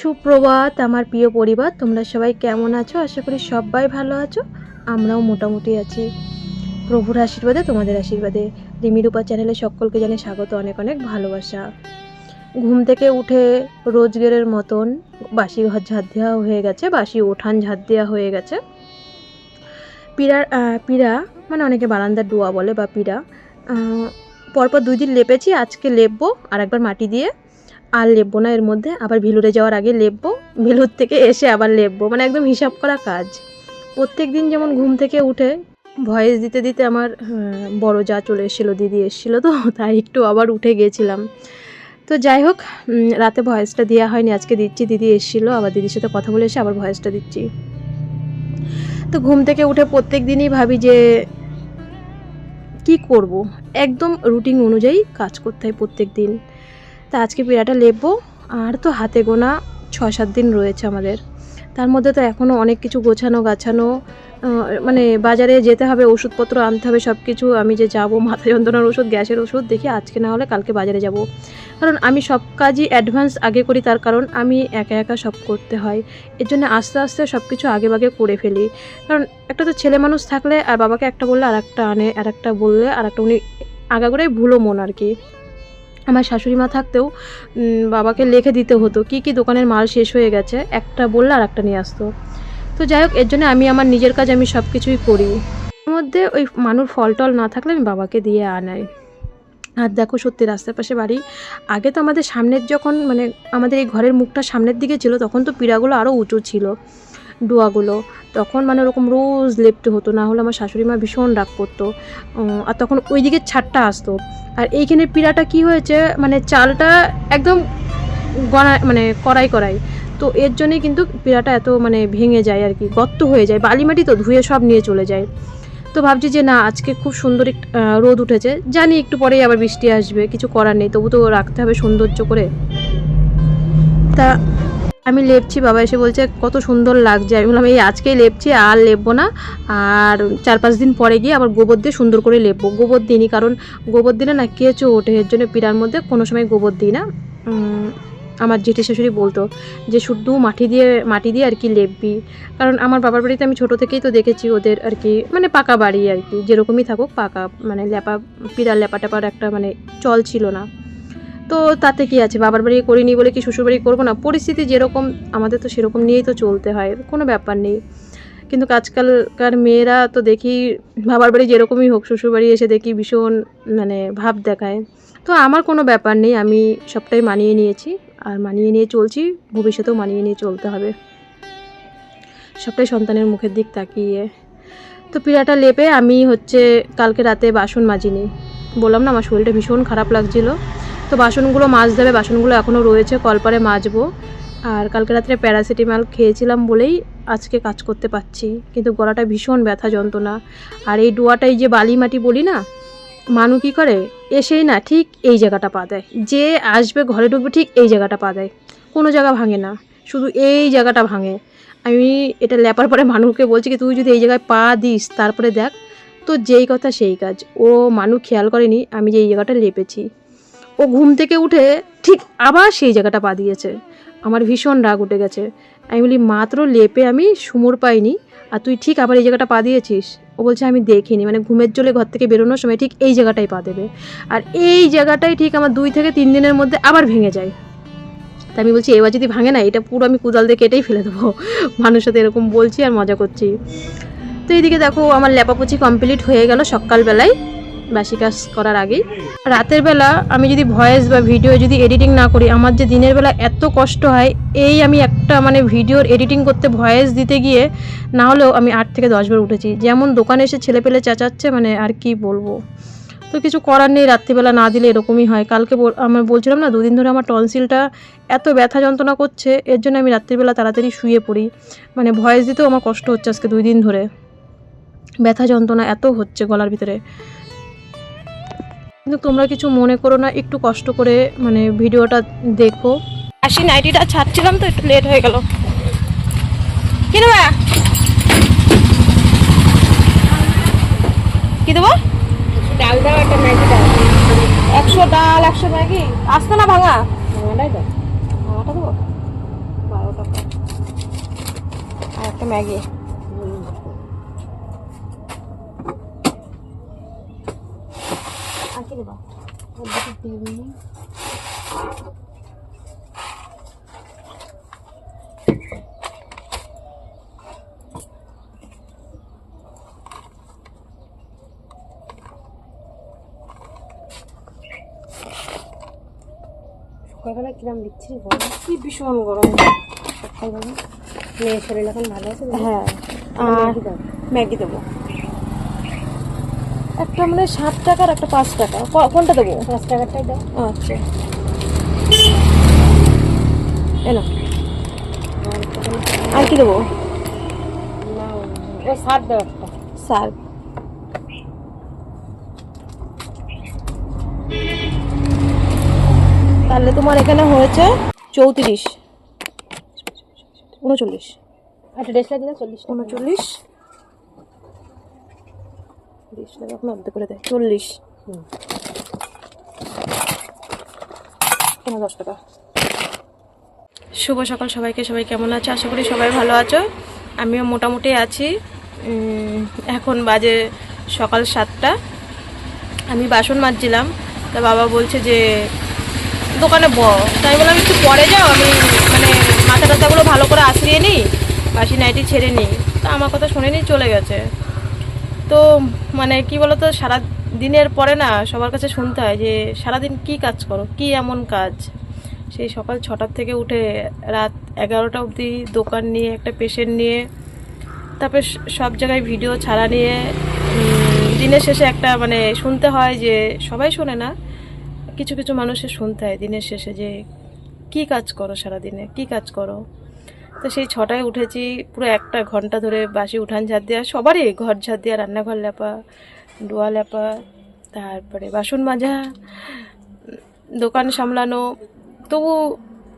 সুপ্রভাত, আমার প্রিয় পরিবার, তোমরা সবাই কেমন আছো? আশা করি সবাই ভালো আছো। আমরাও মোটামুটি আছি। প্রভুর আশীর্বাদে, তোমাদের আশীর্বাদে। রিমিরূপা চ্যানেলে সকলকে জানে স্বাগত, অনেক অনেক ভালোবাসা। ঘুম থেকে উঠে রোজগেরের মতন বাসি ঘর ঝাঁট দেওয়া হয়ে গেছে, বাসি ওঠান ঝাঁট দেওয়া হয়ে গেছে। পিড়ার পিড়া মানে অনেকে বারান্দার ডোয়া বলে বা পিড়া পরপর দুই দিন লেপেছি, আজকে লেপবো আর একবার মাটি দিয়ে। আর লেপবো না, এর মধ্যে আবার ভেলুরে যাওয়ার আগে লেপবো, ভেলুর থেকে এসে আবার লেপবো মানে একদম হিসাব করা কাজ। প্রত্যেক দিন যেমন ঘুম থেকে উঠে ভয়েস দিতে দিতে আমার বড় যা চলে এসেছিল, দিদি এসেছিল তো, তাই একটু আবার উঠে গিয়েছিলাম তো যাই হোক রাতে ভয়েসটা দেওয়া হয়নি, আজকে দিচ্ছি, দিদি এসেছিল, আবার দিদির সাথে কথা বলে এসে আবার ভয়েসটা দিচ্ছি। তো ঘুম থেকে উঠে প্রত্যেক দিনই ভাবি যে, কি করব? একদম রুটিন অনুযায়ী কাজ করতে হয় প্রত্যেক দিন। তা আজকে পিড়াটা লেপবো, আর তো হাতে গোনা ছ সাত দিন রয়েছে আমাদের। তার মধ্যে তো এখনও অনেক কিছু গোছানো, গাছানো মানে বাজারে যেতে হবে, ওষুধপত্র আনতে হবে সব কিছু আমি যে যাব, মাথা যন্ত্রণার ওষুধ, গ্যাসের ওষুধ, দেখি আজকে না হলে কালকে বাজারে যাব। কারণ আমি সব কাজই অ্যাডভান্স আগে করি, তার কারণ আমি একা একা সব করতে হয়। এর জন্য আস্তে আস্তে সব কিছু আগে বাগে করে ফেলি। কারণ একটা তো ছেলে মানুষ থাকলে আর বাবাকে একটা বললে আর একটা আনে আর একটা বললে আর একটা উনি আগাগোড়াই ভুলো মন আর কি। আমার শাশুড়ি মা থাকতেও বাবাকে লিখে দিতে হতো কি কি দোকানের মাল শেষ হয়ে গেছে, একটা বললে আর একটা নিয়ে আসতো। তো যাই হোক, এর জন্য আমি আমার নিজের কাজ আমি সব কিছুই করি মধ্যে ওই মানুষ ফল টল না থাকলে আমি বাবাকে দিয়ে আনাই। আর দেখো সত্যি, রাস্তার পাশে বাড়ি, আগে তো আমাদের সামনের যখন মানে আমাদের এই ঘরের মুখটা সামনের দিকে ছিল, তখন তো পিড়াগুলো আরও উঁচু ছিল। ডোয়াগুলো। তখন মানে ওরকম রোজ লেপতে হতো, না হলে আমার শাশুড়ি মা ভীষণ রাগ করতো। আর তখন ওই দিকে ছাদটা আসতো। আর এইখানে পিড়াটা কি হয়েছে মানে চালটা একদম গড়া মানে কড়াই কড়াই। তো এর জন্যই কিন্তু পিড়াটা এত মানে ভেঙে যায় আর কি, গর্ত হয়ে যায় বালি মাটি তো ধুয়ে সব নিয়ে চলে যায়। তো ভাবছি যে না, আজকে খুব সুন্দর রোদ উঠেছে, জানি একটু পরেই আবার বৃষ্টি আসবে, কিছু করার নেই, তবু তো রাখতে হবে সৌন্দর্য করে। তা আমি লেপছি, বাবা এসে বলছে, কত সুন্দর লাগছে। আমি বললাম, এই আজকেই লেপছি, আর লেপবো না। আর চার পাঁচ দিন পরে গিয়ে আবার গোবর দিয়ে সুন্দর করে লেপবো। গোবর দিইনি, কারণ গোবর দিলে না কেঁচো ওঠে, এর জন্য পিড়ার মধ্যে কোনো সময় গোবর দিই না। আমার জেঠি শাশুড়ি বলতো যে, শুধু মাটি দিয়ে মাটি দিয়ে আর কি লেপবি। কারণ আমার বাবার বাড়িতে আমি ছোট থেকেই তো দেখেছি ওদের আর কি মানে পাকা বাড়ি আর কি, যেরকমই থাকুক পাকা মানে লেপা, পিড়ার লেপা টেপার একটা মানে চল ছিল না। তো তাতে কি আছে? বাবার বাড়ি করিনি বলে কি শ্বশুর বাড়ি করব না? পরিস্থিতি যেরকম, আমাদের তো সেরকম নিয়েই তো চলতে হয়, কোনো ব্যাপার নেই। কিন্তু আজকালকার মেয়েরা তো দেখি বাবার বাড়ি যেরকমই হোক শ্বশুর বাড়ি এসে দেখি ভীষণ মানে ভাব দেখায়। তো আমার কোনো ব্যাপার নেই, আমি সবটাই মানিয়ে নিয়েছি। আর মানিয়ে নিয়ে চলছি, ভবিষ্যতেও মানিয়ে নিয়ে চলতে হবে। সবটাই সন্তানের মুখের দিক তাকিয়ে। তো পিড়াটা লেপে আমি হচ্ছে কালকে রাতে বাসন মাজিনি। বললাম না, আমার শরীরটা ভীষণ খারাপ লাগছিল। তো বাসনগুলো মাজতে হবে বাসনগুলো এখনও রয়েছে, কলপারে মাজবো। আর কালকে রাত্রে প্যারাসিটামল খেয়েছিলাম বলেই আজকে কাজ করতে পারছি, কিন্তু গলাটা ভীষণ ব্যথা যন্ত্রণা। আর এই ডোয়াটাই যে বালি মাটি বলি না, মানু কী করে? এসেই না, ঠিক এই জায়গাটা পা দেয়। যে আসবে ঘরে ঢুকবে, ঠিক এই জায়গাটা পা দেয়। কোনো জায়গা ভাঙে না, শুধু এই জায়গাটা ভাঙে। আমি এটা লেপার পরে মানুষকে বলছি কি, তুই যদি এই জায়গায় পা দিস, তারপরে দেখ। তো যেই কথা সেই কাজ। ও মানু খেয়াল করেনি, আমি যে এই জায়গাটা লেপেছি। ও ঘুম থেকে উঠে ঠিক আবার সেই জায়গাটা পা দিয়েছে। আমার ভীষণ রাগ উঠে গেছে। আমি বলি, মাত্র লেপে আমি সুমোর পাইনি, আর তুই ঠিক আবার এই জায়গাটা পা দিয়েছিস? ও বলছে, আমি দেখিনি। মানে ঘুমের জলে ঘর থেকে বেরোনোর সময় ঠিক এই জায়গাটাই পা দেবে। আর এই জায়গাটাই ঠিক আমার দুই থেকে তিন দিনের মধ্যে আবার ভেঙে যায়। তা আমি বলছি, এবার যদি ভাঙে না, এটা পুরো আমি কুদাল দিয়ে কেটেই ফেলে দেবো। মানুষের সাথে এরকম বলছি আর মজা করছি। তো এইদিকে দেখো, আমার লেপাপুচি কমপ্লিট হয়ে গেল সকালবেলায়। বাসি কাজ করার আগেই। রাতের বেলা আমি যদি ভয়েস বা ভিডিও যদি এডিটিং না করি, আমার যে দিনের বেলা এত কষ্ট হয়, এই আমি একটা মানে ভিডিওর এডিটিং করতে ভয়েস দিতে গিয়ে, না হলেও আমি আট থেকে দশবার উঠেছি। যেমন দোকানে এসে ছেলে পেলে চেঁচাচ্ছে মানে আর কি বলব। তো কিছু করার নেই, রাত্রিবেলা না দিলে এরকমই হয়। কালকে আমার বলছিলাম না, দুদিন ধরে আমার টনসিলটা এত ব্যথা যন্ত্রণা করছে, এর জন্য আমি রাত্রিবেলা তাড়াতাড়ি শুয়ে পড়ি। মানে ভয়েস দিতেও আমার কষ্ট হচ্ছে আজকে দুই দিন ধরে। ব্যথা যন্ত্রণা এত হচ্ছে গলার ভিতরে। কিন্তু তোমরা কিছু মনে করো না, একটু কষ্ট করে মানে ভিডিওটা দেখো। আসি, নাইটিটা ছাড়ছিলাম তো, একটু লেট হয়ে গেল। কি দেবো? কি দেবো? ডাল দাও একটা নাইটি একশো ডাল, একশো ম্যাগি। আসতো না ভাঙা? ভাঙাটাই ভাঙাটা দেবো? বারোটা আর একটা ম্যাগি। দিয়ে দিন। সকালবেলা কিরাম দিচ্ছি গরম কি ভীষণ গরম। সকালবেলা? মেয়ের শরীর এখন ভালো আছে হ্যাঁ। আর ম্যাগি দেবো। একটা মানে সাত টাকার একটা পাঁচ টাকা। কোনটা দেবো? পাঁচ টাকারটাই দাও। আচ্ছা। এলো। আর কি দেবো? ওই সার দাও একটা। সার্ভ তাহলে তোমার এখানে হয়েছে চৌত্রিশ। উনচল্লিশ। একটা ডেসলা দিলে চল্লিশ। উনচল্লিশ। তিরিশ টাকা এখন অর্ধেক করে দেয়। চল্লিশ। দশ টাকা। শুভ সকাল সবাইকে সবাই কেমন আছে? আশা করি সবাই ভালো আছো। আমিও মোটামুটি আছি। এখন বাজে সকাল সাতটা। আমি বাসন মাজছিলাম। তা বাবা বলছে যে দোকানে ব। তাই বললাম একটু পরে যাও। আমি মানে মাথা টাথাগুলো ভালো করে আশ্রিয়ে নিই বাসি নাইটি ছেড়ে নিই। তা আমার কথা শুনে চলে গেছে। তো মানে কি বলতো, সারা দিনের পরে না সবার কাছে শুনতে হয় যে, সারাদিন কি কাজ করো? কি এমন কাজ? সেই সকাল ছটার থেকে উঠে রাত এগারোটা অবধি দোকান নিয়ে, একটা পেশেন্ট নিয়ে, তারপরে সব জায়গায় ভিডিও ছাড়া নিয়ে দিনের শেষে একটা মানে শুনতে হয় যে, সবাই শোনে না, কিছু কিছু মানুষের শুনতে হয় দিনের শেষে যে, কি কাজ করো সারাদিনে? কি কাজ করো? তো সেই ছটায় উঠেছি, পুরো একটা ঘণ্টা ধরে বাসি উঠান ঝাড় দেওয়া, সবারই ঘর ঝাড় দেওয়া, রান্নাঘর লেপা ডোয়া লেপা তারপরে বাসন মাজা, দোকান সামলানো, তবু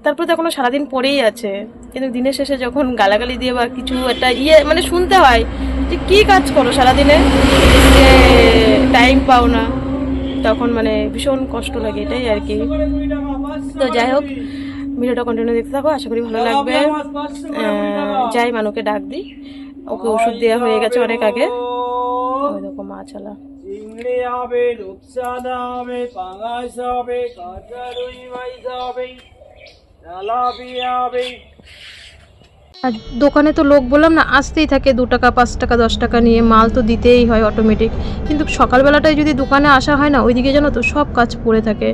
তারপরে তো এখনও সারাদিন পড়েই আছে। কিন্তু দিনের শেষে যখন গালাগালি দিয়ে বা কিছু একটা ইয়ে মানে শুনতে হয় যে কী কাজ করো সারাদিনে? টাইম পাও না। তখন মানে ভীষণ কষ্ট লাগে এটাই আর কি। তো যাই হোক ভিডিওটা কন্টিনিউ দেখতে থাকো আশা করি ভালো লাগবে। আহ, যাই মানুকে ডাক দিই। ওকে ওষুধ দেওয়া হয়ে গেছে অনেক আগে। ওই দেখো মা চিংড়ি হবে রূপসাদা হবে পাঙাশ হবে কাঁচা রুই মাইস হবে তেলাপিয়া হবে। আর দোকানে তো লোক বললাম না, আসতেই থাকে দু টাকা, পাঁচ টাকা, দশ টাকা নিয়ে মাল তো দিতেই হয় অটোমেটিক কিন্তু সকালবেলাটায় যদি দোকানে আসা হয় না, ওইদিকে যেন তো সব কাজ পড়ে থাকে।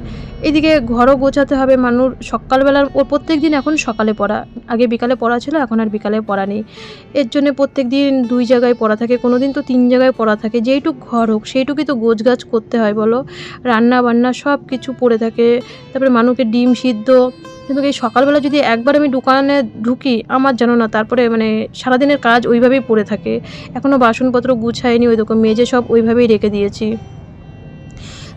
এদিকে ঘরও গোছাতে হবে, মানুষ সকালবেলার ওর প্রত্যেক দিন এখন সকালে পড়া, আগে বিকালে পড়া ছিল, এখন আর বিকালে পড়া নেই। এর জন্য প্রত্যেক দিন দুই জায়গায় পড়া থাকে কোনো দিন তো তিন জায়গায় পড়া থাকে, যেইটুক ঘর হোক সেইটুকুই তো গোছ গাছ করতে হয় বলো। রান্না বান্না সব কিছু পড়ে থাকে, তারপরে মানুষকে ডিম সিদ্ধ কিন্তু এই সকালবেলা যদি একবার আমি দোকানে ঢুকি, আমার জানো না, তারপরে মানে সারাদিনের কাজ ওইভাবেই পড়ে থাকে। এখনও বাসনপত্র গুছাইনি, ওই দোকান মেজে সব ওইভাবেই রেখে দিয়েছি।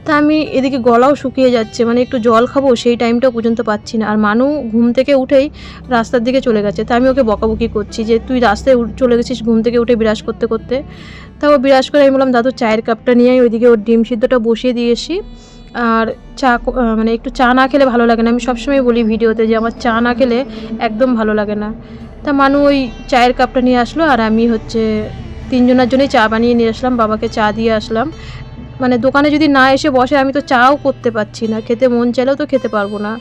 তা আমি এদিকে গলাও শুকিয়ে যাচ্ছে মানে একটু জল খাব সেই টাইমটা পর্যন্ত পাচ্ছি না। আর মানু ঘুম থেকে উঠেই রাস্তার দিকে চলে গেছে। তা আমি ওকে বকাবকি করছি যে, তুই রাস্তায় চলে গেছিস ঘুম থেকে উঠে বিরাজ করতে করতে? তা ও বিরাজ করে আমি বললাম, দাদু, চায়ের কাপটা নিয়ে ওইদিকে ওর ডিম সিদ্ধটা বসিয়ে দিয়েছি। আর চা মানে একটু চা না খেলে ভালো লাগে না। আমি সবসময় বলি ভিডিওতে যে আমার চা না খেলে একদম ভালো লাগে না। তা মানু ওই চায়ের কাপটা নিয়ে আসলো আর আমি হচ্ছে তিনজনের জন্যই চা বানিয়ে নিয়ে আসলাম, বাবাকে চা দিয়ে আসলাম। মানে দোকানে যদি না এসে বসে আমি তো চাও করতে পারছি না, খেতে মন চাইলেও তো খেতে পারব না।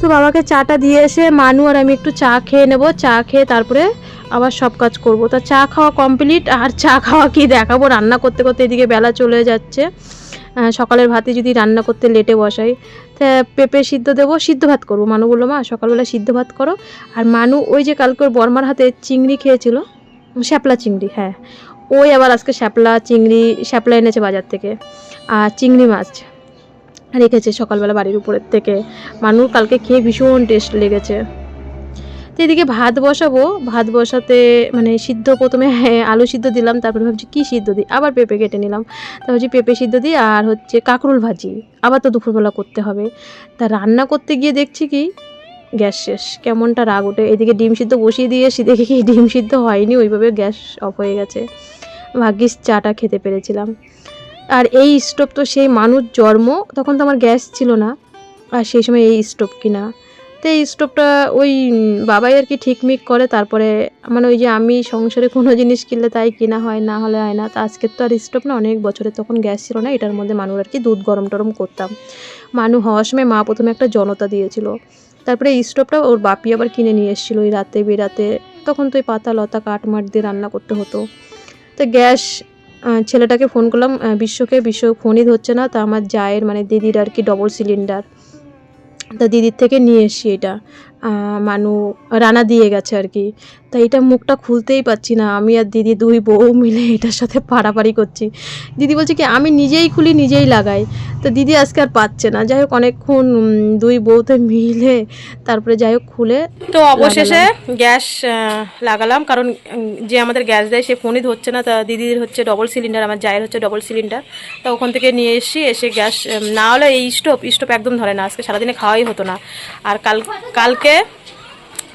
তো বাবাকে চাটা দিয়ে এসে মানু আর আমি একটু চা খেয়ে নেব, চা খেয়ে তারপরে আবার সব কাজ করব। তা চা খাওয়া কমপ্লিট আর চা খাওয়া কি দেখাবো? রান্না করতে করতে এদিকে বেলা চলে যাচ্ছে। সকালের ভাতে যদি রান্না করতে লেটে বসাই পেঁপে সিদ্ধ দেবো, সিদ্ধ ভাত করব। মানু বলল, মা, সকালবেলা সিদ্ধ ভাত করো। আর মানু ওই যে কালকে বর্মার হাতে চিংড়ি খেয়েছিল, শ্যাপলা চিংড়ি হ্যাঁ ওই আবার আজকে শ্যাপলা চিংড়ি, শ্যাপলা এনেছে বাজার থেকে, আর চিংড়ি মাছ রেখেছে সকালবেলা বাড়ির উপরের থেকে। মানুষ কালকে খেয়ে ভীষণ টেস্ট লেগেছে। তো এদিকে ভাত বসাবো ভাত বসাতে মানে সিদ্ধ প্রথমে হ্যাঁ, আলু সিদ্ধ দিলাম তারপরে ভাবছি কী সিদ্ধ দিই আবার পেঁপে কেটে নিলাম। তা ভাবছি পেঁপে সিদ্ধ দিই আর হচ্ছে কাঁকরোল ভাজি আবার তো দুপুরবেলা করতে হবে। তা রান্না করতে গিয়ে দেখছি কি গ্যাস শেষ কেমনটা রাগ ওঠে। এদিকে ডিম সিদ্ধ বসিয়ে দিয়ে এসে দেখি কি ডিম সিদ্ধ হয়নি ওইভাবে গ্যাস অফ হয়ে গেছে। ভাগ্যিস চাটা খেতে পেরেছিলাম। আর এই স্টোভ তো সেই মানুষ জন্ম তখন তো আমার গ্যাস ছিল না আর সেই সময় এই স্টোভ কিনা। তো এই স্টোভটা ওই বাবাই আর কি ঠিকমিক করে, তারপরে মানে ওই যে আমি সংসারে কোনো জিনিস কিনলে তাই কিনা হয়, না হলে হয় না। তো আজকের তো আর স্টোভ না অনেক বছরের তখন গ্যাস ছিল না, এটার মধ্যে মানুষ আর কি দুধ গরম টরম করতাম। মানু হওয়ার সময় মা প্রথমে একটা জনতা দিয়েছিল। তারপরে এই স্টোভটা ওর বাপি আবার কিনে নিয়ে এসেছিল ওই রাতে বেরাতে। তখন তো ওই পাতা লতা কাঠ মাঠ দিয়ে রান্না করতে হতো। তো গ্যাস ছেলেটাকে ফোন করলাম বিশ্বকে বিশ্ব ফোনই ধরছে না, তা আমার জায়ের মানে দিদির আর কি ডবল সিলিন্ডার তা দিদির থেকে নিয়ে এসছি এটা। মানু রানা দিয়ে গেছে আর কি। তা এটা মুখটা খুলতেই পাচ্ছি না। আমি আর দিদি দুই বউ মিলে এটার সাথে পাড়াপাড়ি করছি। দিদি বলছে কি আমি নিজেই খুলি নিজেই লাগাই। তো দিদি আজকে আর পাচ্ছে না। যাই হোক অনেকক্ষণ দুই বউতে মিলে তারপরে যাই হোক খুলে তো অবশেষে গ্যাস লাগালাম। কারণ যে আমাদের গ্যাস দেয় সে ফোনই ধরছে না। তা দিদির হচ্ছে ডবল সিলিন্ডার আমার জায়ের হচ্ছে ডবল সিলিন্ডার তা ওখান থেকে নিয়ে এসেছি এসে গ্যাস না হলে এই স্টোভ স্টোভ একদম ধরে না। আজকে সারাদিনে খাওয়াই হতো না। আর কাল কালকে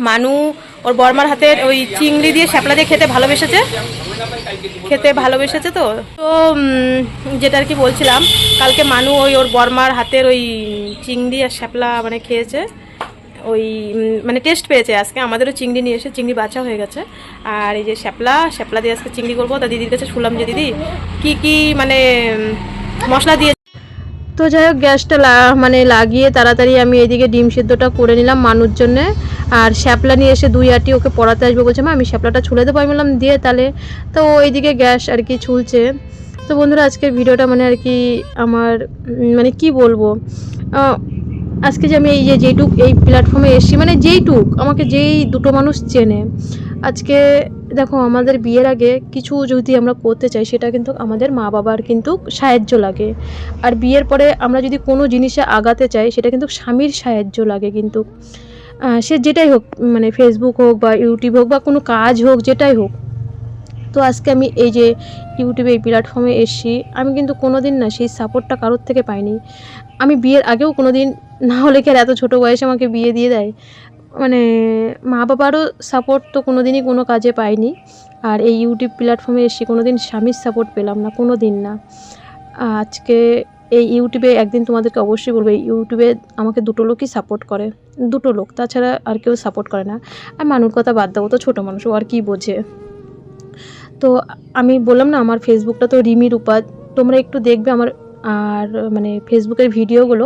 মানু ওর বর্মার হাতের ওই চিংড়ি দিয়ে শ্যাপলা দিয়ে খেতে ভালোবেসেছে। খেতে ভালোবেসেছে তো? তো যেটা আর কি বলছিলাম, কালকে মানু ওই ওর বর্মার হাতের ওই চিংড়ি আর শ্যাপলা মানে খেয়েছে। ওই মানে টেস্ট পেয়েছে আজকে। আমাদেরও চিংড়ি নিয়ে এসে চিংড়ি বাছা হয়ে গেছে। আর এই যে শ্যাপলা শ্যাপলা দিয়ে আজকে চিংড়ি করব। তা দিদির কাছে শুনলাম যে দিদি, কি কি মানে মশলা দিয়ে তো যাই হোক, গ্যাসটা মানে লাগিয়ে তাড়াতাড়ি আমি এদিকে ডিম সিদ্ধটা করে নিলাম মানুষ জন্যে। আর শ্যাপলা নিয়ে এসে দুই আটি ওকে পড়াতে আসব বলছে, মা, আমি শ্যাপলাটা ছুলে দেবো। আমি বললাম, দিয়ে তাহলে। তো এইদিকে গ্যাস আর কি ছুলছে। তো বন্ধুরা, আজকের ভিডিওটা মানে আর কি আমার মানে কি বলব? আজকে যে আমি এই যে যেইটুক এই প্ল্যাটফর্মে এসেছি মানে যেইটুক, আমাকে যেই দুটো মানুষ চেনে, আজকে দেখো, আমাদের বিয়ের আগে কিছু যদি আমরা করতে চাই, সেটা কিন্তু আমাদের মা বাবার কিন্তু সাহায্য লাগে। আর বিয়ের পরে আমরা যদি কোনো জিনিসে আগাতে চাই, সেটা কিন্তু স্বামীর সাহায্য লাগে কিন্তু। সে যেটাই হোক মানে ফেসবুক হোক বা ইউটিউব হোক বা কোনো কাজ হোক, যেটাই হোক। তো আজকে আমি এই যে ইউটিউবে এই প্ল্যাটফর্মে এসেছি, আমি কিন্তু কোনো দিন না সেই সাপোর্টটা কারোর থেকে পাইনি। আমি বিয়ের আগেও কোনো দিন না হলে কি আর এত ছোটো বয়সে আমাকে বিয়ে দিয়ে দেয়? মানে মা বাবারও সাপোর্ট তো কোনো দিনই কোনো কাজে পাইনি আর এই ইউটিউব প্ল্যাটফর্মে এসে কোনো দিন স্বামীর সাপোর্ট পেলাম না কোনো দিন না। আজকে এই ইউটিউবে একদিন তোমাদেরকে অবশ্যই বলব, এই ইউটিউবে আমাকে দুটো লোকই সাপোর্ট করে। দুটো লোক, তাছাড়া আর কেউ সাপোর্ট করে না। আর মানুষ কথা বাদ দেবো তো ছোটো মানুষ, ও আর কি বোঝে। তো আমি বললাম না, আমার ফেসবুকটা তো রিমি রূপা তোমরা একটু দেখবে আমার আর মানে ফেসবুকের ভিডিওগুলো।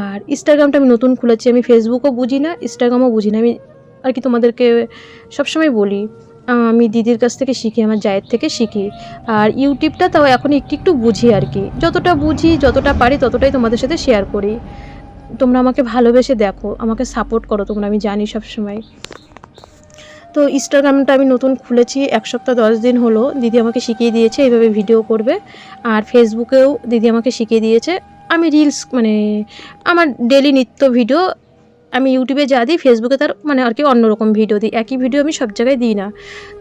আর ইনস্টাগ্রামটা আমি নতুন খুলেছি। আমি ফেসবুকও বুঝি না ইনস্টাগ্রামও বুঝি না। আমি আর কি তোমাদেরকে সবসময় বলি, আমি দিদির কাছ থেকে শিখি, আমার জায়ের থেকে শিখি। আর ইউটিউবটা তাও এখন একটু একটু বুঝি আর কি। যতটা বুঝি, যতটা পারি, ততটাই তোমাদের সাথে শেয়ার করি। তোমরা আমাকে ভালোবেসে দেখো, আমাকে সাপোর্ট করো তোমরা, আমি জানি সবসময়। তো ইনস্টাগ্রামটা আমি নতুন খুলেছি, এক সপ্তাহ দশ দিন হলো, দিদি আমাকে শিখিয়ে দিয়েছে এইভাবে ভিডিও করবে। আর ফেসবুকেও দিদি আমাকে শিখিয়ে দিয়েছে। আমি রিলস মানে আমার ডেলি নিত্য ভিডিও আমি ইউটিউবে যা দিই ফেসবুকে তার মানে আর কি অন্যরকম ভিডিও দিই। একই ভিডিও আমি সব জায়গায় দিই না।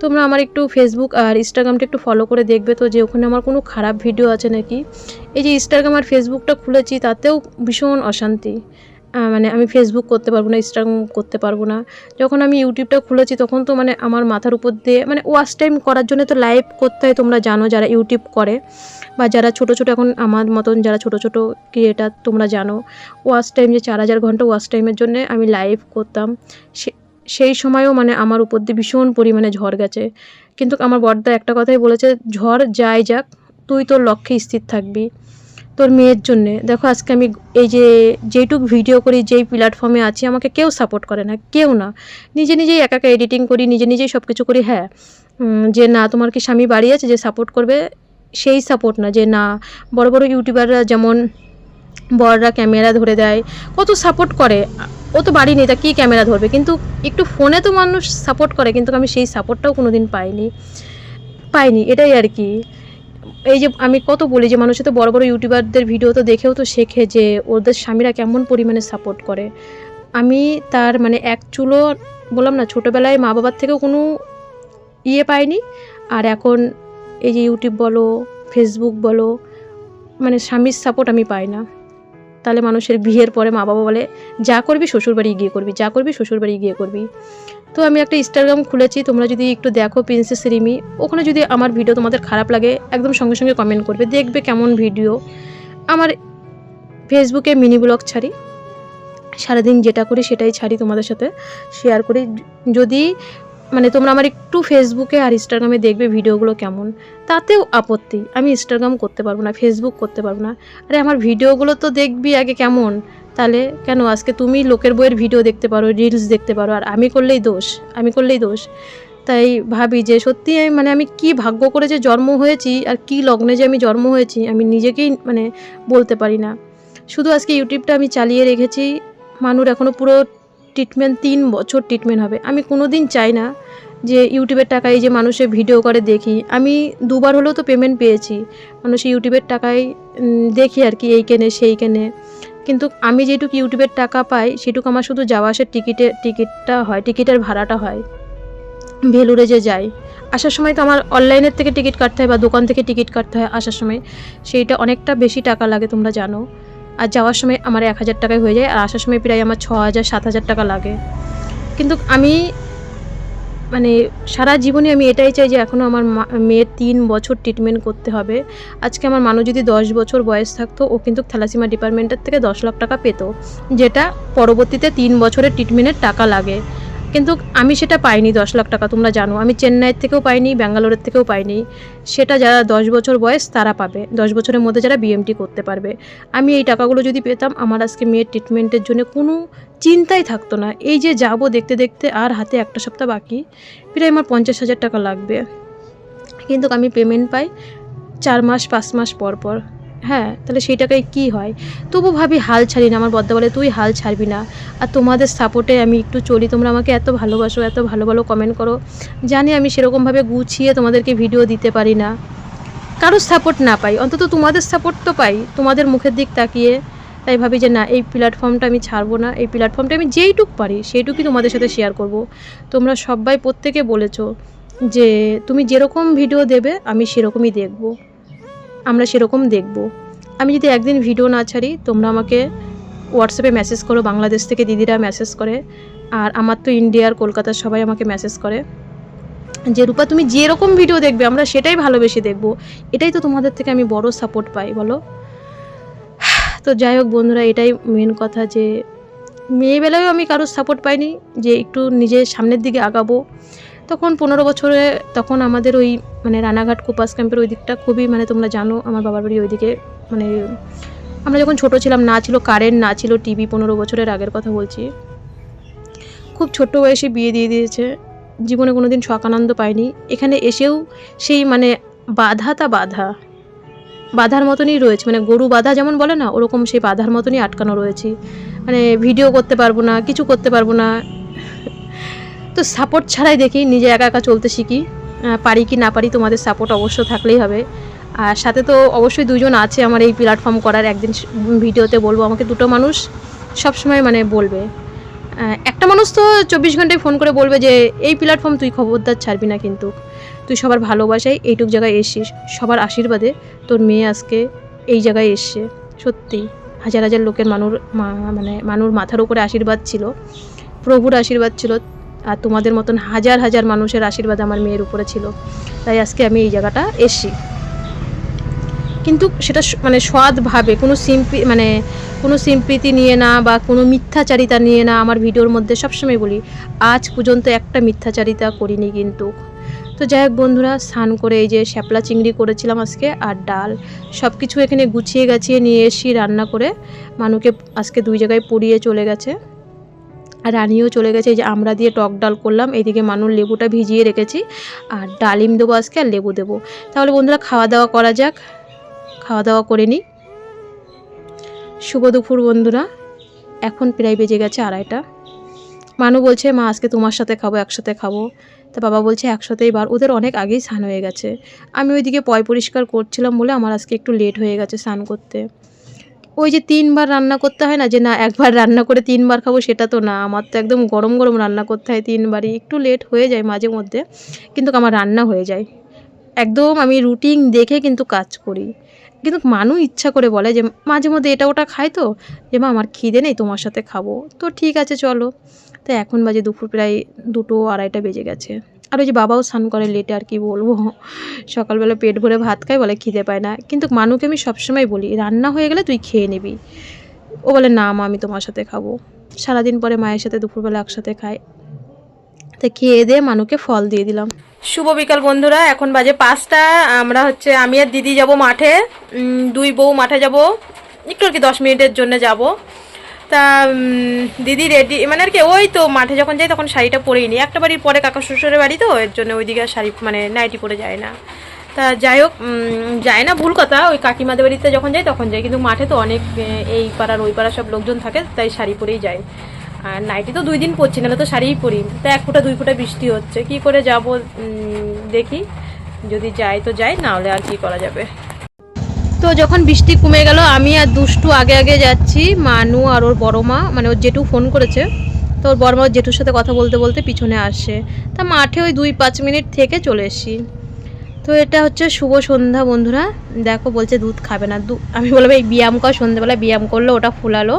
তোমরা আমার একটু ফেসবুক আর ইনস্টাগ্রামটা একটু ফলো করে দেখবে তো যে ওখানে আমার কোনো খারাপ ভিডিও আছে নাকি। এই যে ইনস্টাগ্রাম আর ফেসবুকটা খুলেছি, তাতেও ভীষণ অশান্তি। মানে আমি ফেসবুক করতে পারব না ইনস্টাগ্রাম করতে পারব না। যখন আমি ইউটিউবটা খুলেছি, তখন তো মানে আমার মাথার উপর দিয়ে মানে ওয়াচ টাইম করার জন্য তো লাইভ করতে হয়, তোমরা জানো যারা ইউটিউব করে বা যারা ছোট ছোট এখন আমার মতন যারা ছোট ছোট ক্রিয়েটার তোমরা জানো ওয়াচ টাইম যে চার হাজার ঘণ্টা ওয়াচ টাইমের জন্য আমি লাইভ করতাম। সে- সেই সময়ও মানে আমার উপর দিয়ে ভীষণ পরিমাণে ঝড় গেছে। কিন্তু আমার বড়দা একটা কথাই বলেছে, ঝড় যাই যাক, তুই তোর লক্ষ্যে স্থির থাকবি। তোর মেয়ের জন্যে। দেখো, আজকে আমি এই যে যেইটুক ভিডিও করি, যেই প্ল্যাটফর্মে আছি, আমাকে কেউ সাপোর্ট করে না, কেউ না। নিজে নিজেই একা একা এডিটিং করি, নিজে নিজেই সব কিছু করি হ্যাঁ। যে না, তোমার কি স্বামী বাড়ি আছে, যে সাপোর্ট করবে, সেই সাপোর্ট না। যে না, বড় বড় ইউটিউবাররা যেমন বড়রা ক্যামেরা ধরে দেয়, কত সাপোর্ট করে। ও তো বাড়ি নেই, তা কী ক্যামেরা ধরবে? কিন্তু একটু ফোনে তো মানুষ সাপোর্ট করে, কিন্তু আমি সেই সাপোর্টটাও কোনো দিন পাইনি। পাইনি, এটাই আর কি। এই যে আমি কত বলি যে মানুষের তো বড় বড় ইউটিউবারদের ভিডিও তো দেখেও তো শেখে যে ওদের স্বামীরা কেমন পরিমাণে সাপোর্ট করে। আমি তার মানে এক চুলো বললাম না, ছোটোবেলায় মা বাবার থেকেও কোনো ইয়ে পাইনি। আর এখন এই যে ইউটিউব বলো ফেসবুক বলো মানে স্বামীর সাপোর্ট আমি পাই না। তাহলে মানুষের বিয়ের পরে মা বাবা বলে, যা করবি শ্বশুরবাড়ি গিয়ে করবি, যা করবি শ্বশুরবাড়ি গিয়ে করবি। তো আমি একটা ইনস্টাগ্রাম খুলেছি, তোমরা যদি একটু দেখো প্রিন্সেস রিমি ওখানে যদি আমার ভিডিও তোমাদের খারাপ লাগে, একদম সঙ্গে সঙ্গে কমেন্ট করবে, দেখবে কেমন ভিডিও আমার ফেসবুকে মিনি ব্লগ ছাড়ি, সারাদিন যেটা করি সেটাই ছাড়ি তোমাদের সাথে শেয়ার করি। যদি মানে তোমরা আমার একটু ফেসবুকে আর ইনস্টাগ্রামে দেখবে ভিডিওগুলো কেমন, তাতেও আপত্তি। আমি ইনস্টাগ্রাম করতে পারব না ফেসবুক করতে পারব না। আরে আমার ভিডিওগুলো তো দেখবি আগে কেমন? তাহলে কেন? আজকে তুমি লোকের বইয়ের ভিডিও দেখতে পারো রিলস দেখতে পারো, আর আমি করলেই দোষ, আমি করলেই দোষ। তাই ভাবি যে সত্যি মানে আমি কি ভাগ্য করে যে জন্ম হয়েছি আর কি লগ্নে যে আমি জন্ম হয়েছি, আমি নিজেকেই মানে বলতে পারি না। শুধু আজকে ইউটিউবটা আমি চালিয়ে রেখেছি। মানুষ এখনও পুরো ট্রিটমেন্ট তিন বছর ট্রিটমেন্ট হবে। আমি কোনো দিন চাই না যে ইউটিউবের টাকায় যে মানুষের ভিডিও করে দেখি। আমি দুবার হলেও তো পেমেন্ট পেয়েছি। মানুষ ইউটিউবের টাকায় দেখি আর কি, এই কেনে, সেই কেনে। কিন্তু আমি যেটুকু ইউটিউবের টাকা পাই, সেটুকু আমার শুধু যাওয়া আসার টিকিটে, টিকিটটা হয়, টিকিটের ভাড়াটা হয়। ভেলুরে যে যাই। আসার সময় তো আমার অনলাইনের থেকে টিকিট কাটতে হয় বা দোকান থেকে টিকিট কাটতে হয় আসার সময়। সেইটা অনেকটা বেশি টাকা লাগে, তোমরা জানো। আর যাওয়ার সময় আমার এক হাজার টাকায় হয়ে যায়, আর আসার সময় প্রায় আমার ছ হাজার, সাত হাজার টাকা লাগে। কিন্তু আমি মানে সারা জীবনে আমি এটাই চাই যে এখনও আমার মেয়ের তিন বছর ট্রিটমেন্ট করতে হবে। আজকে আমার মানুষ যদি দশ বছর বয়স থাকতো, ও কিন্তু থ্যালাসিমা ডিপার্টমেন্টের থেকে দশ লাখ টাকা পেত, যেটা পরবর্তীতে তিন বছরের ট্রিটমেন্টের টাকা লাগে। কিন্তু আমি সেটা পাইনি, দশ লাখ টাকা, তোমরা জানো। আমি চেন্নাইয়ের থেকেও পাইনি, ব্যাঙ্গালোরের থেকেও পাইনি। সেটা যারা দশ বছর বয়স, তারা পাবে। দশ বছরের মধ্যে যারা বিএমটি করতে পারবে। আমি এই টাকাগুলো যদি পেতাম, আমার আজকে মেয়ের ট্রিটমেন্টের জন্য কোনো চিন্তাই থাকতো না। এই যে যাব দেখতে দেখতে, আর হাতে একটা সপ্তাহ বাকি, প্রায় আমার পঞ্চাশ হাজার টাকা লাগবে। কিন্তু আমি পেমেন্ট পাই চার মাস, পাঁচ মাস পর পর। হ্যাঁ তাহলে সেই টাকায় কী হয়? তবু ভাবি, হাল ছাড়ি না। আমার বদ্দা বলে, তুই হাল ছাড়বি না। আর তোমাদের সাপোর্টে আমি একটু চলি। তোমরা আমাকে এত ভালোবাসো, এত ভালো ভালো কমেন্ট করো। জানি আমি সেরকমভাবে গুছিয়ে তোমাদেরকে ভিডিও দিতে পারি না। কারোর সাপোর্ট না পাই। অন্তত তোমাদের সাপোর্ট তো পাই। তোমাদের মুখের দিক তাকিয়ে। তাই ভাবি যে, না, এই প্ল্যাটফর্মটা আমি ছাড়বো না। এই প্ল্যাটফর্মটা আমি যেইটুক পারি, সেইটুকুই তোমাদের সাথে শেয়ার করব। তোমরা সবাই প্রত্যেকে বলেছ যে, তুমি যেরকম ভিডিও দেবে, আমি সেরকমই দেখব। আমরা সেরকম দেখব। আমি যদি একদিন ভিডিও না ছাড়ি, তোমরা আমাকে হোয়াটসঅ্যাপে মেসেজ করো, বাংলাদেশ থেকে দিদিরা মেসেজ করে, আর আমার তো ইন্ডিয়ার কলকাতার সবাই আমাকে মেসেজ করে। যে রূপা, তুমি যেরকম ভিডিও দেখবে, আমরা সেটাই ভালোবেসে দেখব। এটাই তো তোমাদের থেকে আমি বড় সাপোর্ট পাই, বলো? তো যাই হোক বন্ধুরা, এটাই মেন কথা যে, মেয়েবেলায়ও আমি কারোর সাপোর্ট পাইনি, যে একটু নিজের সামনের দিকে আগাবো। তখন পনেরো বছরে তখন আমাদের ওই মানে রানাঘাট কোপাস ক্যাম্পের ওই দিকটা খুবই মানে তোমরা জানো, আমার বাবার বাড়ি ওইদিকে মানে আমরা যখন ছোট ছিলাম, না ছিল কারেন্ট না ছিল টিভি পনেরো বছরের আগের কথা বলছি। খুব ছোট বয়সে বিয়ে দিয়ে দিয়েছে। জীবনে কোনো দিন শখ আনন্দ পাইনি। এখানে এসেও সেই মানে বাধা তা বাধা। বাধার মতনই রয়েছে মানে গরু বাধা যেমন বলে না, ওরকম সেই বাধার মতনই আটকানো রয়েছে। মানে ভিডিও করতে পারব না, কিছু করতে পারব না। তো সাপোর্ট ছাড়াই দেখি, নিজে একা একা চলতে শিখি। পারি কি না পারি তোমাদের সাপোর্ট অবশ্য থাকলেই হবে। আর সাথে তো অবশ্যই দুজন আছে আমার এই প্ল্যাটফর্ম করার। একদিন ভিডিওতে বলব, আমাকে দুটো মানুষ সবসময় মানে বলবে। একটা মানুষ তো চব্বিশ ঘন্টায় ফোন করে বলবে যে, এই প্ল্যাটফর্ম তুই খবরদার ছাড়বি না কিন্তু। তুই সবার ভালোবাসায় এইটুক জায়গায় এসছিস, সবার আশীর্বাদে তোর মেয়ে আজকে এই জায়গায় এসছে। সত্যি, হাজার হাজার লোকের মানুষ মানে মানুষ মাথার উপরে আশীর্বাদ ছিল। প্রভুর আশীর্বাদ ছিল। আর তোমাদের মতন হাজার হাজার মানুষের আশীর্বাদ আমার মেয়ের উপরে ছিল। তাই আজকে আমি এই জায়গাটা এসছি। কিন্তু সেটা মানে সৎভাবে, কোনো সিম্পি মানে কোনো সিম্প্রীতি নিয়ে না বা কোনো মিথ্যাচারিতা নিয়ে না আমার ভিডিওর মধ্যে সবসময় বলি, আজ পর্যন্ত একটা মিথ্যাচারিতা করিনি কিন্তু। তো যাই হোক বন্ধুরা, স্নান করে এই যে শ্যাপলা চিংড়ি করেছিলাম আজকে আর ডাল সব কিছু এখানে গুছিয়ে গাছিয়ে নিয়ে এসি রান্না করে। মানুকে আজকে দুই জায়গায় পুড়িয়ে চলে গেছে। রানিও চলে গেছে যে আমরা দিয়ে টক ডাল করলাম, এদিকে মানুষ লেবুটা ভিজিয়ে রেখেছি, আর ডালিম দেবো আজকে আর লেবু দেবো। তাহলে বন্ধুরা খাওয়া দাওয়া করা যাক, খাওয়া দাওয়া করে নিই। শুভ দুপুর বন্ধুরা, এখন প্রায় বেজে গেছে আড়াইটা। মানু বলছে, মা, আজকে তোমার সাথে খাব, একসাথে খাব। তা বাবা বলছে, একসাথেই বার। ওদের অনেক আগেই স্নান হয়ে গেছে। আমি ওইদিকে পয় পরিষ্কার করছিলাম বলে আমার আজকে একটু লেট হয়ে গেছে স্নান করতে। ওই যে তিনবার রান্না করতে হয় না যে, না, একবার রান্না করে তিনবার খাব, সেটা তো না। আমার তো একদম গরম গরম রান্না করতে হয় তিনবারই। একটু লেট হয়ে যায় মাঝে মধ্যে, কিন্তু আমার রান্না হয়ে যায়। একদম আমি রুটিন দেখে কিন্তু কাজ করি। কিন্তু মানু ইচ্ছা করে বলে যে, মাঝে মধ্যে এটা ওটা খাই তো? যে, মা, আমার খিদে নেই, তোমার সাথে খাব। তো ঠিক আছে, চলো। তো এখন বাজে দুপুর প্রায় দুটো আড়াইটা বেজে গেছে। আর ওই যে বাবাও স্নান করে লেটে আর কি বলব? সকালবেলা পেট ভরে ভাত খাই বলে খিদে পায় না। কিন্তু মানুকে আমি সবসময় বলি, রান্না হয়ে গেলে তুই খেয়ে নিবি। ও বলে, না মা, আমি তোমার সাথে খাব। সারাদিন পরে মায়ের সাথে দুপুরবেলা একসাথে খাই তো খেয়ে দিয়ে মানুকে ফল দিয়ে দিলাম। শুভ বিকাল বন্ধুরা, এখন বাজে পাঁচটা। আমরা হচ্ছে, আমি আর দিদি যাব মাঠে। দুই বউ মাঠে যাব। একটু আর কি দশ মিনিটের জন্য যাব। তা দিদি রেডি মানে আর কি, ওই তো মাঠে যখন যাই তখন শাড়িটা পরেই নিই একটা বাড়ির পরে কাকা শ্বশুরের বাড়ি তো, এর জন্য ওইদিকে শাড়ি মানে নাইটি পরে যায় না। তা যাই হোক যায় না, ভুল কথা, ওই কাকিমাদের বাড়িতে যখন যাই তখন যাই, কিন্তু মাঠে তো অনেক এই পাড়ার ওই পাড়ার সব লোকজন থাকে, তাই শাড়ি পরেই যাই। আর নাইটি তো দুই দিন পরছি, নাহলে তো শাড়িই পরি তা এক ফোঁটা, দুই ফোঁটা বৃষ্টি হচ্ছে, কি করে যাব দেখি। যদি যাই তো যাই না হলে আর কি করা যাবে। তো যখন বৃষ্টি কমে গেল, আমি আর দুষ্টু আগে আগে যাচ্ছি, মানু আর ওর বড় মা মানে ওর জেঠু ফোন করেছে। তো ওর বড় মা জেঠুর সাথে কথা বলতে বলতে পিছনে আসে। তা মাঠে ওই দুই পাঁচ মিনিট থেকে চলে এসি তো এটা হচ্ছে শুভ সন্ধ্যা বন্ধুরা। দেখো বলছে দুধ খাবে না। দু আমি বললাম, এই ব্যায়াম কর সন্ধ্যেবেলা ব্যায়াম করল ওটা ফুলালো।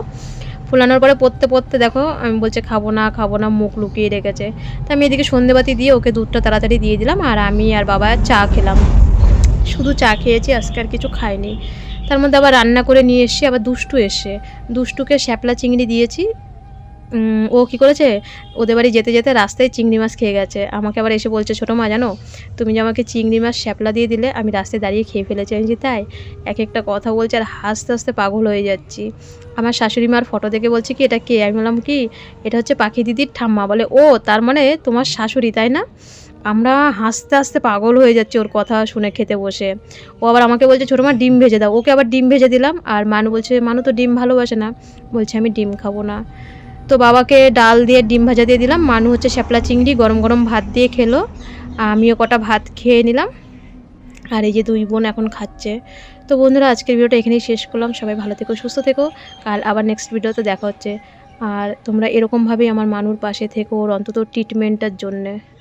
ফুলানোর পরে পড়তে পড়তে দেখো, আমি বলছে, খাব না খাব না। মুখ লুকিয়ে রেখেছে। তা আমি এদিকে সন্ধেবাতি দিয়ে ওকে দুধটা তাড়াতাড়ি দিয়ে দিলাম, আর আমি আর বাবা চা খেলাম। শুধু চা খেয়েছি আজকে আর কিছু খাইনি। তার মধ্যে আবার রান্না করে নিয়ে এসেছি আবার দুষ্টু এসে। দুষ্টুকে শ্যাপলা চিংড়ি দিয়েছি। ও কি করেছে? ওদের বাড়ি যেতে যেতে রাস্তায় চিংড়ি মাছ খেয়ে গেছে। আমাকে আবার এসে বলছে ছোটো মা জানো? তুমি যে আমাকে চিংড়ি মাছ শ্যাপলা দিয়ে দিলে আমি রাস্তায় দাঁড়িয়ে খেয়ে ফেলেছি। আমি বলছি, তাই? এক একটা কথা বলছে আর হাসতে হাসতে পাগল হয়ে যাচ্ছি। আমার শাশুড়ি মার ফটো দেখে বলছে কি এটা কে? আমি বললাম কি? এটা হচ্ছে পাখি দিদির ঠাম্মা। বলে ও তার মানে তোমার শাশুড়ি তাই না? আমরা হাসতে হাসতে পাগল হয়ে যাচ্ছি ওর কথা শুনে খেতে বসে। ও আবার আমাকে বলছে, ছোটো মা, ডিম ভেজে দাও। ওকে আবার ডিম ভেজে দিলাম আর মানু বলছে, মানু তো ডিম ভালোবাসে না। বলছে, আমি ডিম খাব না। তো বাবাকে ডাল দিয়ে ডিম ভাজা দিয়ে দিলাম। মানু হচ্ছে শ্যাপলা চিংড়ি, গরম গরম ভাত দিয়ে খেলো। আমিও কটা ভাত খেয়ে নিলাম। আর এই যে দুই বোন এখন খাচ্ছে। তো বন্ধুরা, আজকের ভিডিওটা এখানেই শেষ করলাম। সবাই ভালো থেকো, সুস্থ থেকো। কাল আবার নেক্সট ভিডিওতে দেখা হচ্ছে। আর তোমরা এরকমভাবেই আমার মানুর পাশে থেকো ওর অন্তত ট্রিটমেন্টের জন্যে।